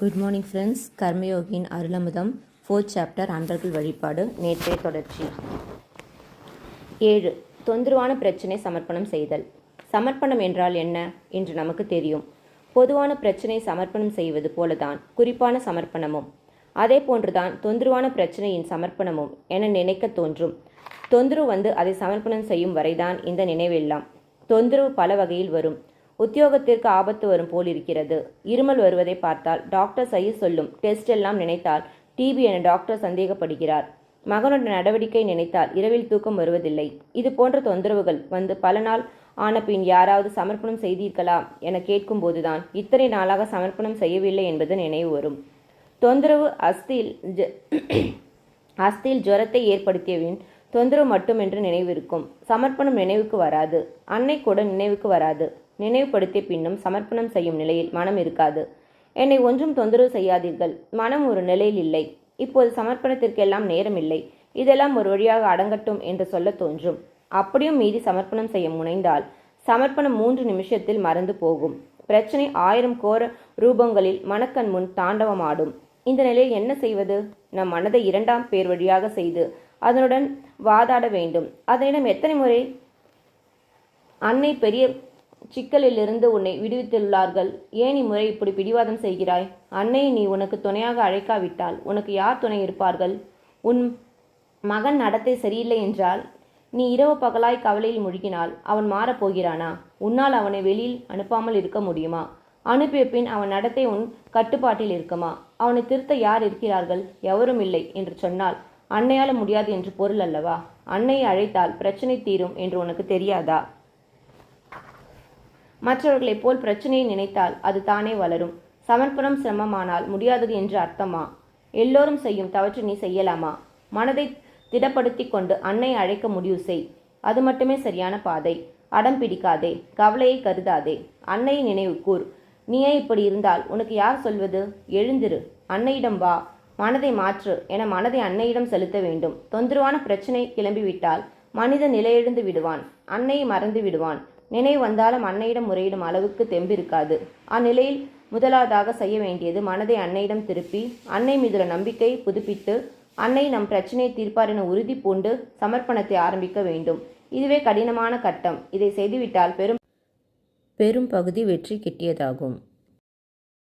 Good morning friends கர்மயோகியின் அருளமுதம் fourth chapter அன்பர்கள் வழிபாடு நேற்றைய தொடர்ச்சி. ஏழு தொந்தரவான பிரச்சனை சமர்ப்பணம் செய்தல். சமர்ப்பணம் என்றால் என்ன என்று நமக்கு தெரியும். பொதுவான பிரச்சனை சமர்ப்பணம் செய்வது போலதான் குறிப்பான சமர்ப்பணமும். அதே போன்றுதான் தொந்தரவான பிரச்சனையின் சமர்ப்பணமும் என நினைக்க தோன்றும். தொந்தரவு வந்து அதை சமர்ப்பணம் செய்யும் வரைதான் இந்த நினைவெல்லாம். தொந்தரவு பல வகையில் வரும். உத்தியோகத்திற்கு ஆபத்து வரும் போல் இருக்கிறது. இருமல் வருவதை பார்த்தால் டாக்டர் செய்ய சொல்லும். டெஸ்ட் எல்லாம் நினைத்தால் டிபி என டாக்டர் சந்தேகப்படுகிறார். மகனோட நடவடிக்கை நினைத்தால் இரவில் தூக்கம் வருவதில்லை. இது போன்ற தொந்தரவுகள் வந்து பல நாள் ஆன பின் யாராவது சமர்ப்பணம் செய்தீர்களா என கேட்கும்போதுதான் இத்தனை நாளாக சமர்ப்பணம் செய்யவில்லை என்பது நினைவு வரும். தொந்தரவு அஸ்தியில் அஸ்தியில் ஜுரத்தை ஏற்படுத்தியவின் தொந்தரவு மட்டுமென்று நினைவிருக்கும். சமர்ப்பணம் நினைவுக்கு வராது. அன்னை கூட நினைவுக்கு வராது. நினைவுபடுத்திய பின்னும் சமர்ப்பணம் செய்யும் நிலையில் மனம் இருக்காது. என்னை ஒன்றும் தொந்தரவு செய்யாதீர்கள். மனம் ஒரு நிலையில் இல்லை. இப்போது சமர்ப்பணத்திற்கெல்லாம் நேரம் இல்லை. இதெல்லாம் ஒரு வழியாக அடங்கட்டும் என்று சொல்ல தோன்றும். அப்படியும் மீறி சமர்ப்பணம் செய்ய முனைந்தால் சமர்ப்பணம் மூன்று நிமிஷத்தில் மறந்து போகும். பிரச்சனை ஆயிரம் கோர ரூபங்களில் மனக்கண் முன் தாண்டவமாடும். இந்த நிலையில் என்ன செய்வது? நம் மனதை இரண்டாம் பேர் வழியாக செய்து அதனுடன் வாதாட வேண்டும். அதனிடம் எத்தனை முறை? அன்னை பெரிய சிக்கலிலிருந்து உன்னை விடுவித்துள்ளார்கள். ஏன் இம்முறை இப்படி பிடிவாதம் செய்கிறாய்? அன்னையை நீ உனக்கு துணையாக அழைக்காவிட்டால் உனக்கு யார் துணை இருப்பார்கள்? உன் மகன் நடத்தை சரியில்லை என்றால் நீ இரவு பகலாய் கவலையில் முழுகினால் அவன் மாறப்போகிறானா உன்னால் அவனை வெளியில் அனுப்பாமல் இருக்க முடியுமா? அனுப்பிய பின் அவன் நடத்தை உன் கட்டுப்பாட்டில் இருக்குமா? அவனை திருத்த யார் இருக்கிறார்கள்? எவரும் இல்லை என்று சொன்னால் அன்னையால முடியாது என்று பொருள் அல்லவா? அன்னையை அழைத்தால் பிரச்சனை தீரும் என்று உனக்கு தெரியாதா? மற்றவர்களைப் போல் பிரச்சனையை நினைத்தால் அது தானே வளரும். சமர்ப்பணம் சிரமமானால் முடியாதது என்று அர்த்தமா? எல்லோரும் செய்யும் தவற்றை நீ செய்யலாமா? மனதை திடப்படுத்தி கொண்டு அன்னை அழைக்க முடிவு செய். அது மட்டுமே சரியான பாதை. அடம் பிடிக்காதே. கவலையை கருதாதே. அன்னையை நினைவு கூர். நீயே இப்படி இருந்தால் உனக்கு யார் சொல்வது? எழுந்திரு. அன்னையிடம் வா. மனதை மாற்று என மனதை அன்னையிடம் செலுத்த வேண்டும். தொந்தரவான பிரச்சனை கிளம்பிவிட்டால் மனிதன் நிலையெழுந்து விடுவான். அன்னையை மறந்து விடுவான். நினைவு வந்தாலும் அன்னையிடம் முறையிடும் அளவுக்கு தெம்பிருக்காது. அந்நிலையில் முதலாவதாக செய்ய வேண்டியது மனதை அன்னையிடம் திருப்பி அன்னை மீதுள்ள நம்பிக்கை புதுப்பித்து அன்னை நம் பிரச்சனையை தீர்ப்பார் என உறுதி பூண்டு சமர்ப்பணத்தை ஆரம்பிக்க வேண்டும். இதுவே கடினமான கட்டம். இதை செய்துவிட்டால் பெரும் பெரும் பகுதி வெற்றி கிட்டியதாகும்.